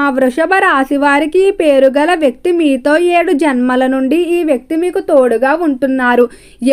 ఆ వృషభ రాశి వారికి పేరుగల పేరు గల వ్యక్తి మీతో ఏడు జన్మల నుండి ఈ వ్యక్తి మీకు తోడుగా ఉంటున్నారు.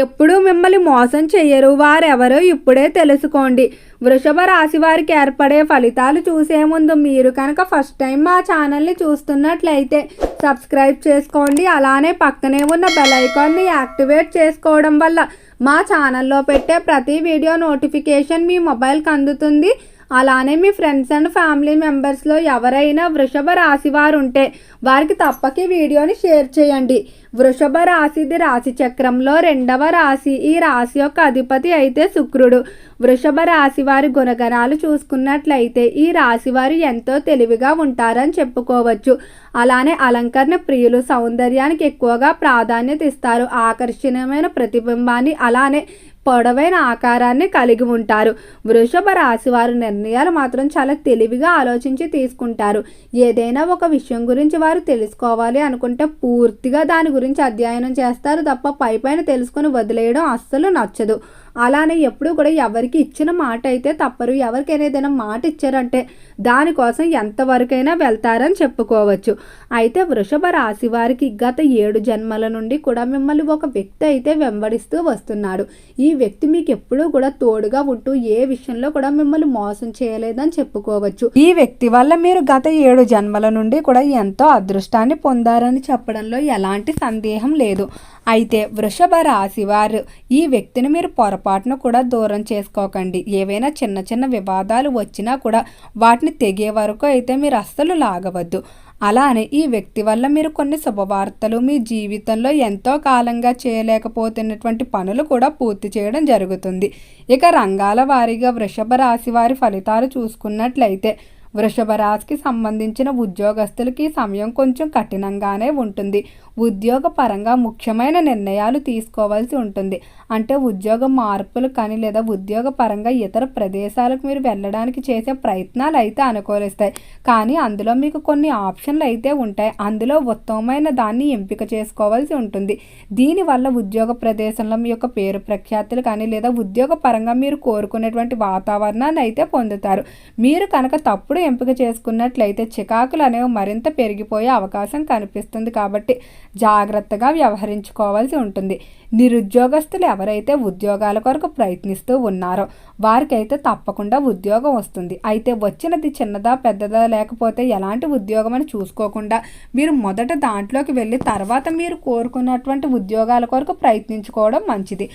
ఎప్పుడూ మిమ్మల్ని మోసం చేయరు వారెవరో ఇప్పుడే తెలుసుకోండి. వృషభ రాశి వారికి ఏర్పడే ఫలితాలు చూసే ముందు మీరు కనుక ఫస్ట్ టైం మా ఛానల్ని చూస్తున్నట్లయితే సబ్స్క్రైబ్ చేసుకోండి. అలానే పక్కనే ఉన్న బెల్ ఐకాన్ని యాక్టివేట్ చేసుకోవడం వల్ల మా ఛానల్లో పెట్టే ప్రతి వీడియో నోటిఫికేషన్ మీ మొబైల్కి అందుతుంది. అలానే మీ ఫ్రెండ్స్ అండ్ ఫ్యామిలీ మెంబర్స్లో ఎవరైనా వృషభ రాశి వారు ఉంటే వారికి తప్పక వీడియోని షేర్ చేయండి. వృషభ రాశిది రాశి చక్రంలో రెండవ రాశి ఈ రాశి యొక్క అధిపతి అయితే శుక్రుడు. వృషభ రాశి వారి గుణగణాలు చూసుకున్నట్లయితే ఈ రాశి వారు ఎంతో తెలివిగా ఉంటారని చెప్పుకోవచ్చు. అలానే అలంకరణ ప్రియులు సౌందర్యానికి ఎక్కువగా ప్రాధాన్యత ఇస్తారు. ఆకర్షణీయమైన ప్రతిబింబాన్ని అలానే పొడవైన ఆకారాన్ని కలిగి ఉంటారు. వృషభ రాశి వారి నిర్ణయాలు మాత్రం చాలా తెలివిగా ఆలోచించి తీసుకుంటారు. ఏదైనా ఒక విషయం గురించి వారు తెలుసుకోవాలి అనుకుంటే పూర్తిగా దాని గురించి అధ్యయనం చేస్తారు తప్ప పై పైన తెలుసుకొని వదిలేయడం అస్సలు నచ్చదు. అలానే ఎప్పుడు కూడా ఎవరికి ఇచ్చిన మాట అయితే తప్పరు. ఎవరికైనా ఏదైనా మాట ఇచ్చారంటే దానికోసం ఎంతవరకైనా వెళ్తారని చెప్పుకోవచ్చు. అయితే వృషభ రాశి వారికి గత ఏడు జన్మల నుండి కూడా మిమ్మల్ని ఒక వ్యక్తి అయితే వెంబడిస్తూ వస్తున్నాడు. ఈ వ్యక్తి మీకు ఎప్పుడూ కూడా తోడుగా ఉంటూ ఏ విషయంలో కూడా మిమ్మల్ని మోసం చేయలేదని చెప్పుకోవచ్చు. ఈ వ్యక్తి వల్ల మీరు గత ఏడు జన్మల నుండి కూడా ఎంతో అదృష్టాన్ని పొందారని చెప్పడంలో ఎలాంటి సందేహం లేదు. అయితే వృషభ రాశి వారు ఈ వ్యక్తిని మీరు పొరపాటును కూడా దూరం చేసుకోకండి. ఏవైనా చిన్న చిన్న వివాదాలు వచ్చినా కూడా వాటిని తెగే వరకు అయితే మీరు అస్సలు లాగవద్దు. అలానే ఈ వ్యక్తి వల్ల మీరు కొన్ని శుభవార్తలు మీ జీవితంలో ఎంతో కాలంగా చేయలేకపోతున్నటువంటి పనులు కూడా పూర్తి చేయడం జరుగుతుంది. ఇక రంగాల వారీగా వృషభ రాశి వారి ఫలితాలు చూసుకున్నట్లయితే వృషభ రాశికి సంబంధించిన ఉద్యోగస్తులకి సమయం కొంచెం కఠినంగానే ఉంటుంది. ఉద్యోగ పరంగా ముఖ్యమైన నిర్ణయాలు తీసుకోవాల్సి ఉంటుంది. అంటే ఉద్యోగ మార్పులు కానీ లేదా ఉద్యోగ పరంగా ఇతర ప్రదేశాలకు మీరు వెళ్ళడానికి చేసే ప్రయత్నాలు అయితే అనుకూలిస్తాయి. కానీ అందులో మీకు కొన్ని ఆప్షన్లు అయితే ఉంటాయి. అందులో ఉత్తమమైన దాన్ని ఎంపిక చేసుకోవాల్సి ఉంటుంది. దీనివల్ల ఉద్యోగ ప్రదేశంలో మీ యొక్క పేరు ప్రఖ్యాతులు కానీ లేదా ఉద్యోగ పరంగా మీరు కోరుకునేటువంటి వాతావరణాన్ని అయితే పొందుతారు. మీరు కనుక తప్పుడు ఎంపిక చేసుకున్నట్లయితే చికాకులు అనేవి మరింత పెరిగిపోయే అవకాశం కనిపిస్తుంది కాబట్టి జాగ్రత్తగా వ్యవహరించుకోవాల్సి ఉంటుంది. నిరుద్యోగస్తులు ఎవరైతే ఉద్యోగాల కొరకు ప్రయత్నిస్తూ ఉన్నారో వారికైతే తప్పకుండా ఉద్యోగం వస్తుంది. అయితే వచ్చినది చిన్నదా పెద్దదా లేకపోతే ఎలాంటి ఉద్యోగం అని చూసుకోకుండా మీరు మొదట దాంట్లోకి వెళ్ళి తర్వాత మీరు కోరుకున్నటువంటి ఉద్యోగాల కొరకు ప్రయత్నించుకోవడం మంచిది.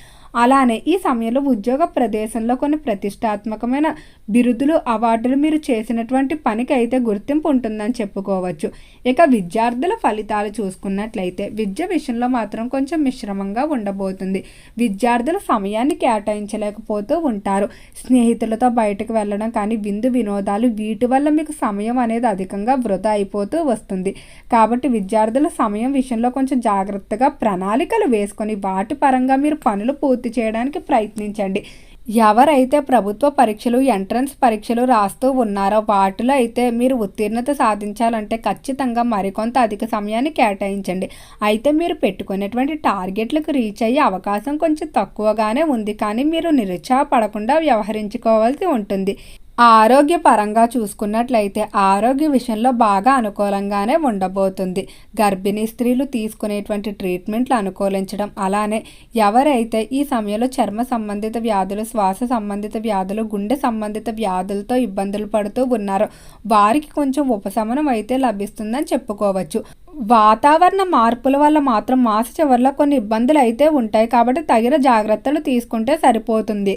అలానే ఈ సమయంలో ఉద్యోగ ప్రదేశంలో కొన్ని ప్రతిష్టాత్మకమైన బిరుదులు అవార్డులు మీరు చేసినటువంటి పనికి అయితే గుర్తింపు ఉంటుందని చెప్పుకోవచ్చు. ఇక విద్యార్థుల ఫలితాలు చూసుకున్నట్లయితే విద్య విషయంలో మాత్రం కొంచెం మిశ్రమంగా ఉండబోతుంది. విద్యార్థులు సమయాన్ని కేటాయించలేకపోతూ ఉంటారు. స్నేహితులతో బయటకు వెళ్ళడం కానీ విందు వినోదాలు వీటి వల్ల మీకు సమయం అనేది అధికంగా వృధా అయిపోతూ వస్తుంది. కాబట్టి విద్యార్థుల సమయం విషయంలో కొంచెం జాగ్రత్తగా ప్రణాళికలు వేసుకొని వాటి పరంగా మీరు పనులు పూర్తి చేయడానికి ప్రయత్నించండి. ఎవరైతే ప్రభుత్వ పరీక్షలు ఎంట్రన్స్ పరీక్షలు రాస్తూ ఉన్నారో వాటిలో అయితే మీరు ఉత్తీర్ణత సాధించాలంటే ఖచ్చితంగా మరికొంత అధిక సమయాన్ని కేటాయించండి. అయితే మీరు పెట్టుకునేటువంటి టార్గెట్లకు రీచ్ అయ్యే అవకాశం కొంచెం తక్కువగానే ఉంది. కానీ మీరు నిరుత్సాహపడకుండా వ్యవహరించుకోవాల్సి ఉంటుంది. ఆరోగ్యపరంగా చూసుకున్నట్లయితే ఆరోగ్య విషయంలో బాగా అనుకూలంగానే ఉండబోతుంది. గర్భిణీ స్త్రీలు తీసుకునేటువంటి ట్రీట్మెంట్లు అనుకూలించడం. అలానే ఎవరైతే ఈ సమయంలో చర్మ సంబంధిత వ్యాధులు శ్వాస సంబంధిత వ్యాధులు గుండె సంబంధిత వ్యాధులతో ఇబ్బందులు పడుతూ ఉన్నారో వారికి కొంచెం ఉపశమనం అయితే లభిస్తుందని చెప్పుకోవచ్చు. వాతావరణ మార్పుల వల్ల మాత్రం మాస చివరిలో కొన్ని ఇబ్బందులు అయితే ఉంటాయి. కాబట్టి తగిన జాగ్రత్తలు తీసుకుంటే సరిపోతుంది.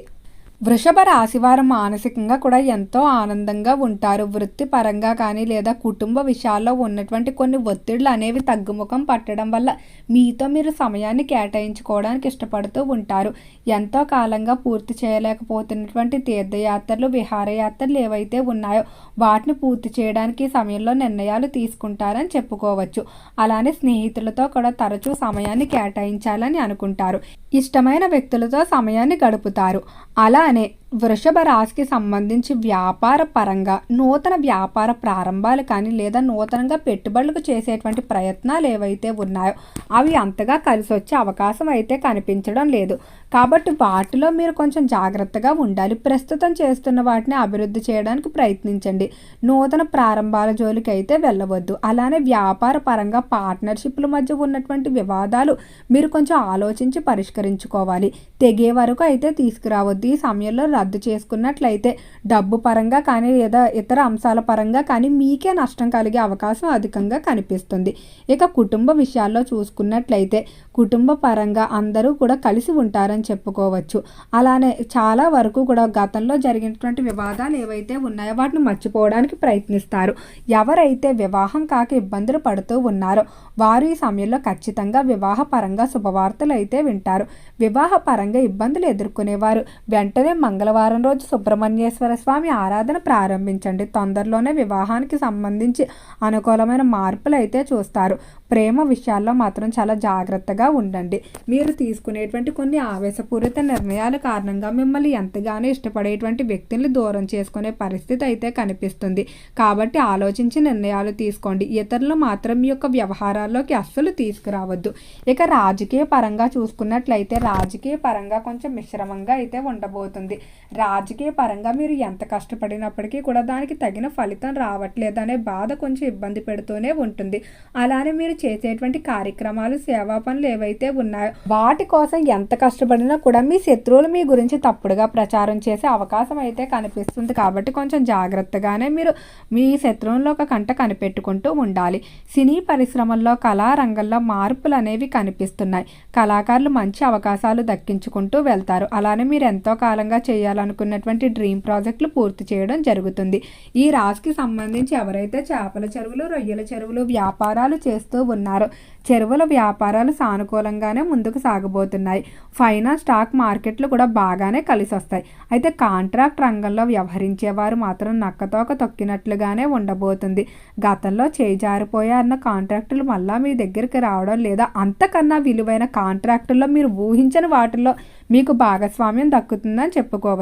వృషభ రాశివారు మానసికంగా కూడా ఎంతో ఆనందంగా ఉంటారు. వృత్తిపరంగా కానీ లేదా కుటుంబ విషయాల్లో ఉన్నటువంటి కొన్ని ఒత్తిడులు అనేవి తగ్గుముఖం పట్టడం వల్ల మీతో మీరు సమయాన్ని కేటాయించుకోవడానికి ఇష్టపడుతూ ఉంటారు. ఎంతో కాలంగా పూర్తి చేయలేకపోతున్నటువంటి తీర్థయాత్రలు విహారయాత్రలు ఏవైతే ఉన్నాయో వాటిని పూర్తి చేయడానికి సమయంలో నిర్ణయాలు తీసుకుంటారని చెప్పుకోవచ్చు. అలానే స్నేహితులతో కూడా తరచూ సమయాన్ని కేటాయించాలని అనుకుంటారు. ఇష్టమైన వ్యక్తులతో సమయాన్ని గడుపుతారు. అలా అలానే వృషభ రాశికి సంబంధించి వ్యాపార పరంగా నూతన వ్యాపార ప్రారంభాలు కానీ లేదా నూతనంగా పెట్టుబడులకు చేసేటువంటి ప్రయత్నాలు ఏవైతే ఉన్నాయో అవి అంతగా కలిసి వచ్చే అవకాశం అయితే కనిపించడం లేదు. కాబట్టి వాటిలో మీరు కొంచెం జాగ్రత్తగా ఉండాలి. ప్రస్తుతం చేస్తున్న వాటిని అభివృద్ధి చేయడానికి ప్రయత్నించండి. నూతన ప్రారంభాల జోలికి అయితే వెళ్ళవద్దు. అలానే వ్యాపార పరంగా పార్ట్నర్షిప్ల మధ్య ఉన్నటువంటి వివాదాలు మీరు కొంచెం ఆలోచించి పరిష్కరించుకోవాలి. తెగే వరకు అయితే తీసుకురావద్దు. ఈ సమయంలో రద్దు చేసుకున్నట్లయితే డబ్బు పరంగా కానీ లేదా ఇతర అంశాల పరంగా కానీ మీకే నష్టం కలిగే అవకాశం అధికంగా కనిపిస్తుంది. ఇక కుటుంబ విషయాల్లో చూసుకున్నట్లయితే కుటుంబ పరంగా అందరూ కూడా కలిసి ఉంటారని చెప్పుకోవచ్చు. అలానే చాలా వరకు కూడా గతంలో జరిగినటువంటి వివాదాలు ఏవైతే ఉన్నాయో వాటిని మర్చిపోవడానికి ప్రయత్నిస్తారు. ఎవరైతే వివాహం కాక ఇబ్బందులు పడుతూ ఉన్నారో వారు ఈ సమయంలో ఖచ్చితంగా వివాహ పరంగా శుభవార్తలు అయితే వింటారు. వివాహ పరంగా ఇబ్బందులు ఎదుర్కొనేవారు వెంటనే మంగళ మంగళవారం రోజు సుబ్రహ్మణ్యేశ్వర స్వామి ఆరాధన ప్రారంభించండి. తొందరలోనే వివాహానికి సంబంధించి అనుకూలమైన మార్పులు అయితే చూస్తారు. ప్రేమ విషయాల్లో మాత్రం చాలా జాగ్రత్తగా ఉండండి. మీరు తీసుకునేటువంటి కొన్ని ఆవేశపూరిత నిర్ణయాల కారణంగా మిమ్మల్ని ఎంతగానో ఇష్టపడేటువంటి వ్యక్తుల్ని దూరం చేసుకునే పరిస్థితి అయితే కనిపిస్తుంది. కాబట్టి ఆలోచించి నిర్ణయాలు తీసుకోండి. ఇతరులు మాత్రం మీ యొక్క వ్యవహారాల్లోకి అస్సలు తీసుకురావద్దు. ఇక రాజకీయ పరంగా చూసుకున్నట్లయితే రాజకీయ పరంగా కొంచెం మిశ్రమంగా అయితే ఉండబోతుంది. రాజకీయ పరంగా మీరు ఎంత కష్టపడినప్పటికీ కూడా దానికి తగిన ఫలితం రావట్లేదు అనే బాధ కొంచెం ఇబ్బంది పెడుతూనే ఉంటుంది. అలానే మీరు చేసేటువంటి కార్యక్రమాలు సేవా పనులు ఏవైతే ఉన్నాయో వాటి కోసం ఎంత కష్టపడినా కూడా మీ శత్రువులు మీ గురించి తప్పుడుగా ప్రచారం చేసే అవకాశం అయితే కనిపిస్తుంది. కాబట్టి కొంచెం జాగ్రత్తగానే మీరు మీ శత్రువుల్లో ఒక కంట కనిపెట్టుకుంటూ ఉండాలి. సినీ పరిశ్రమల్లో కళారంగంలో మార్పులు అనేవి కనిపిస్తున్నాయి. కళాకారులు మంచి అవకాశాలు దక్కించుకుంటూ వెళ్తారు. అలానే మీరు ఎంతో కాలంగా చేయ చేయాలనుకున్నటువంటి డ్రీమ్ ప్రాజెక్టులు పూర్తి చేయడం జరుగుతుంది. ఈ రాశికి సంబంధించి ఎవరైతే చేపల చెరువులు రొయ్యల చెరువులు వ్యాపారాలు చేస్తూ ఉన్నారో చెరువుల వ్యాపారాలు సానుకూలంగానే ముందుకు సాగబోతున్నాయి. ఫైనాన్స్ స్టాక్ మార్కెట్లు కూడా బాగానే కలిసి వస్తాయి అయితే కాంట్రాక్ట్ రంగంలో వ్యవహరించేవారు మాత్రం నక్కతోక తొక్కినట్లుగానే ఉండబోతుంది. గతంలో చేజారిపోయారన్న కాంట్రాక్టులు మళ్ళా మీ దగ్గరికి రావడం లేదా అంతకన్నా విలువైన కాంట్రాక్టుల్లో మీరు ఊహించని వాటిల్లో మీకు భాగస్వామ్యం దక్కుతుందని చెప్పుకోవచ్చు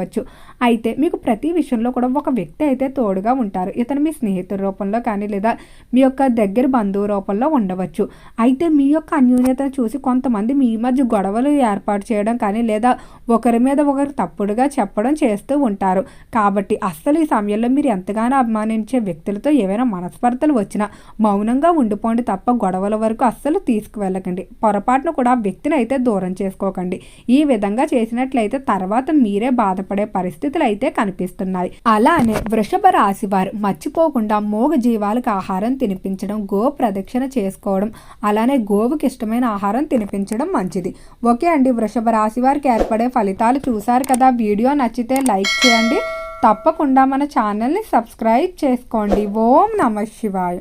అయితే మీకు ప్రతి విషయంలో కూడా ఒక వ్యక్తి అయితే తోడుగా ఉంటారు. ఇతను మీ స్నేహితుల రూపంలో కానీ లేదా మీ యొక్క దగ్గర బంధువు రూపంలో ఉండవచ్చు. అయితే మీ యొక్క అన్యూన్యతను చూసి కొంతమంది మీ మధ్య గొడవలు ఏర్పాటు చేయడం కానీ లేదా ఒకరి మీద ఒకరు తప్పుడుగా చెప్పడం చేస్తూ ఉంటారు. కాబట్టి అస్సలు ఈ సమయంలో మీరు ఎంతగానో అభిమానించే వ్యక్తులతో ఏవైనా మనస్పర్ధలు వచ్చినా మౌనంగా ఉండిపోండి తప్ప గొడవల వరకు అస్సలు తీసుకువెళ్ళకండి. పొరపాటును కూడా ఆ వ్యక్తిని అయితే దూరం చేసుకోకండి. ఈ విధంగా చేసినట్లయితే తర్వాత మీరే బాధపడే పరిస్థితులు అయితే కనిపిస్తున్నాయి. అలానే వృషభ రాశి వారు మర్చిపోకుండా మూగ జీవాలకు ఆహారం తినిపించడం గో ప్రదక్షిణ చేసుకోవడం అలానే గోవుకి ఇష్టమైన ఆహారం తినిపించడం మంచిది. ఓకే అండి వృషభ రాశి వారికి ఏర్పడే ఫలితాలు చూసారు కదా. వీడియో నచ్చితే లైక్ చేయండి. తప్పకుండా మన ఛానల్ని సబ్స్క్రైబ్ చేసుకోండి. ఓం నమ శివాయ.